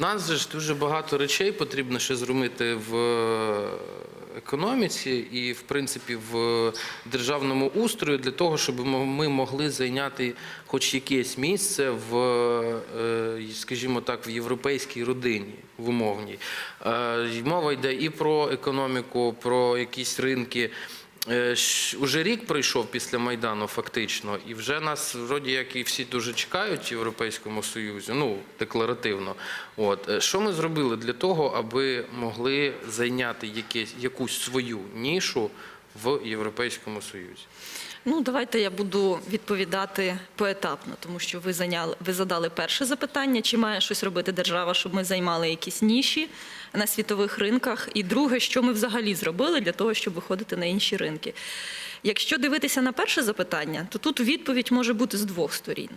нас же ж дуже багато речей потрібно ще зробити в е, економіці і, в принципі, в державному устрою для того, щоб ми могли зайняти хоч якесь місце в, е, скажімо так, в європейській родині, в умовній. Е, Мова йде і про економіку, про якісь ринки. Е, Уже рік пройшов після Майдану, фактично, і вже нас вроді як і всі дуже чекають в Європейському Союзі, ну декларативно. От Е, що ми зробили для того, аби могли зайняти якесь, якусь свою нішу в Європейському Союзі? Ну, давайте я буду відповідати поетапно, тому що ви зайняли, ви задали перше запитання, чи має щось робити держава, щоб ми займали якісь ніші на світових ринках. І друге, що ми взагалі зробили для того, щоб виходити на інші ринки. Якщо дивитися на перше запитання, то тут відповідь може бути з двох сторін.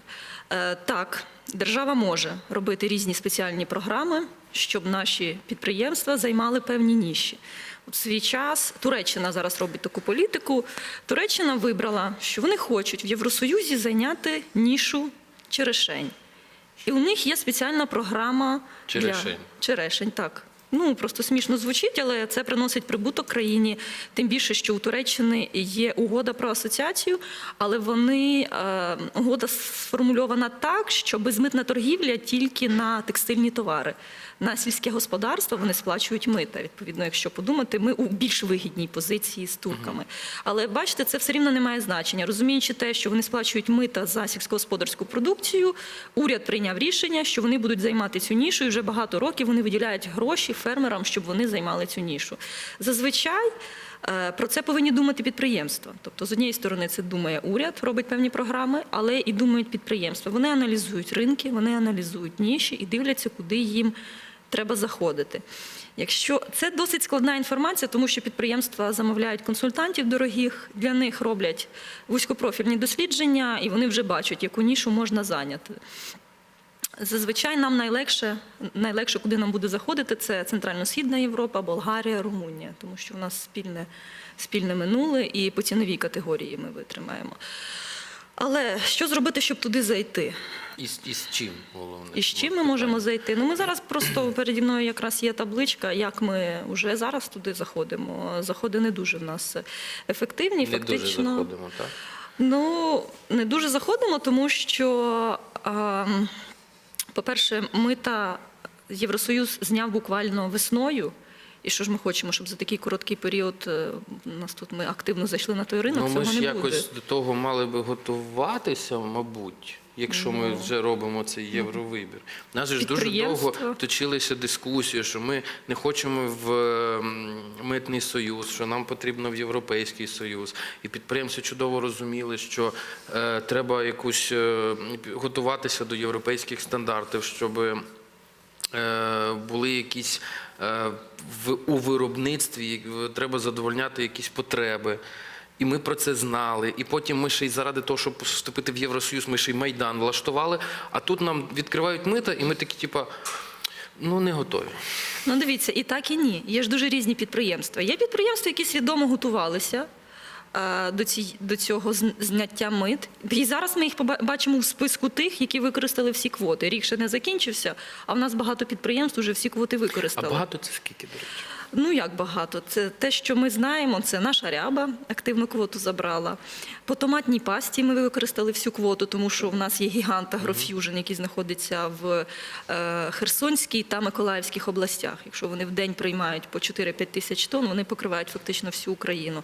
Е, Так, держава може робити різні спеціальні програми, щоб наші підприємства займали певні ніші. В свій час Туреччина зараз робить таку політику. Туреччина вибрала, що вони хочуть в Євросоюзі зайняти нішу черешень. І у них є спеціальна програма Черешень. для черешень. Так. Ну просто смішно звучить, але це приносить прибуток країні. Тим більше, що у Туреччини є угода про асоціацію, але вони е, угода сформульована так, що безмитна торгівля тільки на текстильні товари. На сільське господарство вони сплачують мита. Відповідно, якщо подумати, ми у більш вигідній позиції з турками. Але бачите, це все рівно не має значення. Розуміючи те, що вони сплачують мита за сільськогосподарську продукцію, уряд прийняв рішення, що вони будуть займати цю нішу, і вже багато років вони виділяють гроші фермерам, щоб вони займали цю нішу. Зазвичай. е, Про це повинні думати підприємства. Тобто, з однієї сторони, це думає уряд, робить певні програми, але і думають підприємства. Вони аналізують ринки, вони аналізують ніші і дивляться, куди їм треба заходити. Якщо це досить складна інформація, тому що підприємства замовляють консультантів дорогих, для них роблять вузькопрофільні дослідження, і вони вже бачать, яку нішу можна зайняти. Зазвичай нам найлегше, найлегше, куди нам буде заходити, це Центрально-Східна Європа, Болгарія, Румунія, тому що в нас спільне, спільне минуле і по ціновій категорії ми витримаємо. Але що зробити, щоб туди зайти? І, з- і з чим головне? І з чим ми можемо зайти? Ну, ми зараз просто переді мною якраз є табличка, як ми вже зараз туди заходимо. Заходи не дуже в нас ефективні. Не фактично, дуже заходимо, так? Ну, не дуже заходимо, тому що, ем, по-перше, мита Євросоюз зняв буквально весною. І що ж ми хочемо, щоб за такий короткий період е, нас тут ми активно зайшли на той ринок, Ну, ми цього ж не якось буде. до того мали би готуватися, мабуть, якщо ми Ну. вже робимо цей євровибір. У нас же ж дуже довго точилися дискусії, що ми не хочемо в ем, митний союз, що нам потрібно в Європейський Союз. І підприємці чудово розуміли, що е, треба якусь е, готуватися до європейських стандартів, щоб е, були якісь е, в, у виробництві, треба задовольняти якісь потреби. І ми про це знали. І потім ми ще й заради того, щоб вступити в Євросоюз, ми ще й Майдан влаштували. А тут нам відкривають мита, і ми такі, типа, ну не готові. Ну, дивіться, і так, і ні. Є ж дуже різні підприємства. Є підприємства, які свідомо готувалися е, до, ці, до цього зняття мит. І зараз ми їх поба- бачимо в списку тих, які використали всі квоти. Рік ще не закінчився, а в нас багато підприємств вже всі квоти А використали. багато це скільки, до речі? Ну як багато? Це те, що ми знаємо. Це наша ряба активну квоту забрала. По томатній пасті ми використали всю квоту, тому що в нас є гігант Агроф'южн, який знаходиться в е, Херсонській та Миколаївських областях. Якщо вони в день приймають по 4-5 тисяч тонн, вони покривають фактично всю Україну.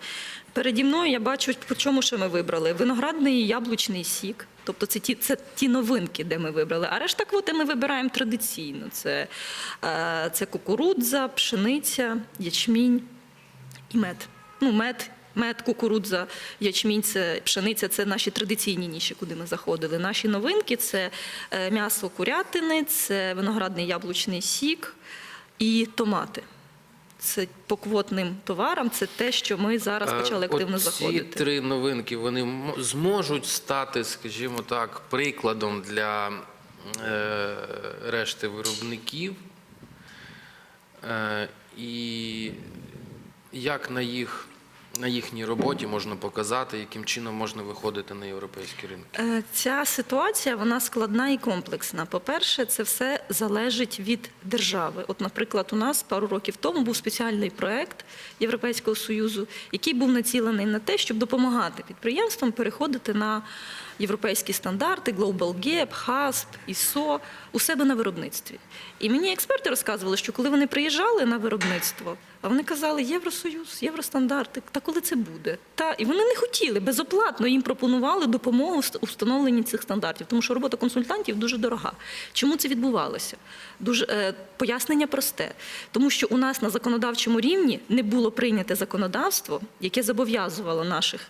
Переді мною я бачу, по чому ще ми вибрали: виноградний яблучний сік. Тобто це ті, це ті новинки, де ми вибрали. А решта квоти ми вибираємо традиційно. Це, е, це кукурудза, пшениця, ячмінь і мед. Ну, мед, мед, кукурудза, ячмінь, це пшениця це наші традиційні ніші, куди ми заходили. Наші новинки це е, м'ясо курятини, це виноградний яблучний сік і томати. Це по квотним товарам, це те, що ми зараз почали Е, активно от заходити. Ці три новинки вони зможуть стати, скажімо так, прикладом для е, решти виробників. Е, і як на їх на їхній роботі можна показати, яким чином можна виходити на європейські ринки? Е, Ця ситуація вона складна і комплексна. По-перше, це все залежить від держави. От, наприклад, у нас пару років тому був спеціальний проект Європейського союзу, який був націлений на те, щоб допомагати підприємствам переходити на європейські стандарти, Global Gap, HASP, ISO у себе на виробництві. І мені експерти розказували, що коли вони приїжджали на виробництво, а вони казали Євросоюз, євростандарти, та коли це буде? Та і вони не хотіли безоплатно їм пропонували допомогу в встановленні цих стандартів, тому що робота консультантів дуже дорога. Чому це відбувалося? Дуже е, пояснення просте, тому що у нас на законодавчому рівні не було прийняте законодавство, яке зобов'язувало наших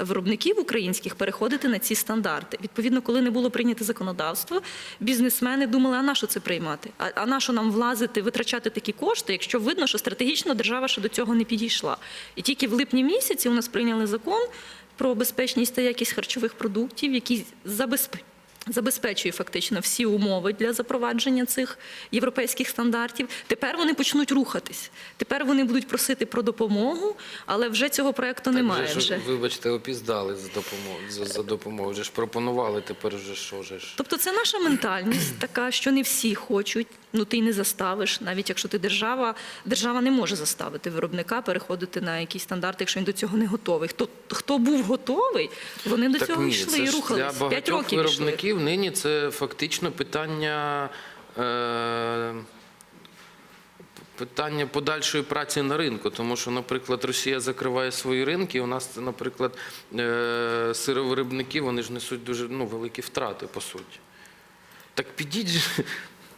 виробників українських переходити на ці стандарти. Відповідно, коли не було прийнято законодавство, бізнесмени думали, а на що це приймати? А, а на що нам влазити, витрачати такі кошти, якщо видно, що стратегічно держава ще до цього не підійшла. І тільки в липні місяці у нас прийняли закон про безпечність та якість харчових продуктів, який забезпечує. Забезпечує фактично всі умови для запровадження цих європейських стандартів. Тепер вони почнуть рухатись. Тепер вони будуть просити про допомогу, але вже цього проекту немає. вже, Вже. вибачте, опіздали за допомогу. За, за допомогу. Вже ж пропонували, тепер вже що ж. Тобто це наша ментальність така, що не всі хочуть. Ну ти й не заставиш, навіть якщо ти держава, держава не може заставити виробника переходити на якісь стандарти, якщо він до цього не готовий. Хто хто був готовий, вони до цього ні, йшли це і. Для П'ять багатьох років йшли. Виробників нині це фактично питання. Е- Питання подальшої праці на ринку, тому що, наприклад, Росія закриває свої ринки. У нас, наприклад, е, сировиробники вони ж несуть дуже ну, великі втрати, по суті. Так підіть,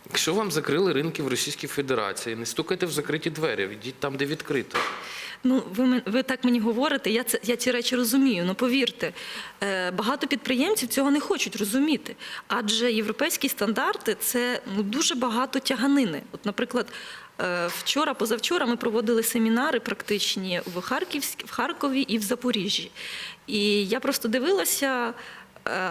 якщо вам закрили ринки в Російській Федерації, не стукайте в закриті двері, йдіть там, де відкрито. Ну, ви, ви так мені говорите, я, це, я ці речі розумію. Ну повірте, е, багато підприємців цього не хочуть розуміти. Адже європейські стандарти це ну, дуже багато тяганини. От, наприклад, е, вчора, позавчора ми проводили семінари практичні в, Харківськ, в Харкові і в Запоріжжі. І я просто дивилася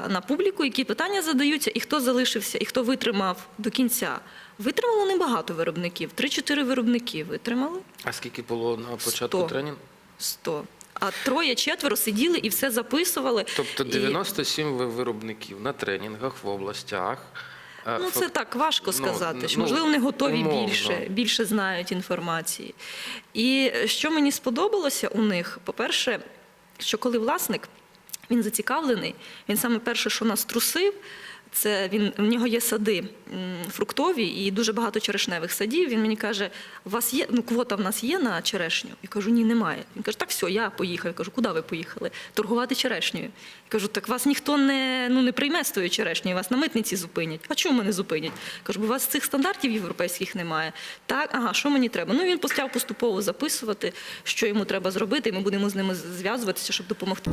на публіку, які питання задаються, і хто залишився, і хто витримав до кінця. Витримало небагато виробників, 3-4 виробники витримали. А скільки було на початку Сто. тренінгу? 100. А троє, четверо сиділи і все записували. Тобто 97 ви- виробників на тренінгах в областях. Е, ну, це так важко ну, сказати. що, ну, можливо, вони готові умовно. більше, більше знають інформації. І що мені сподобалося у них, по-перше, що коли власник він зацікавлений, він саме перше, що нас трусив. Це він в нього є сади фруктові і дуже багато черешневих садів. Він мені каже: у вас є ну квота в нас є на черешню? Я кажу, ні, немає. Він каже, так все, я поїхав. Я кажу, куди ви поїхали? Торгувати черешнею. Я кажу, так вас ніхто не ну не прийме з тою черешнею, вас на митниці зупинять. А чому мене зупинять? Кажу, бо у вас цих стандартів європейських немає. Так, ага, що мені треба? Ну він почав поступово записувати, що йому треба зробити, і ми будемо з ними зв'язуватися, щоб допомогти.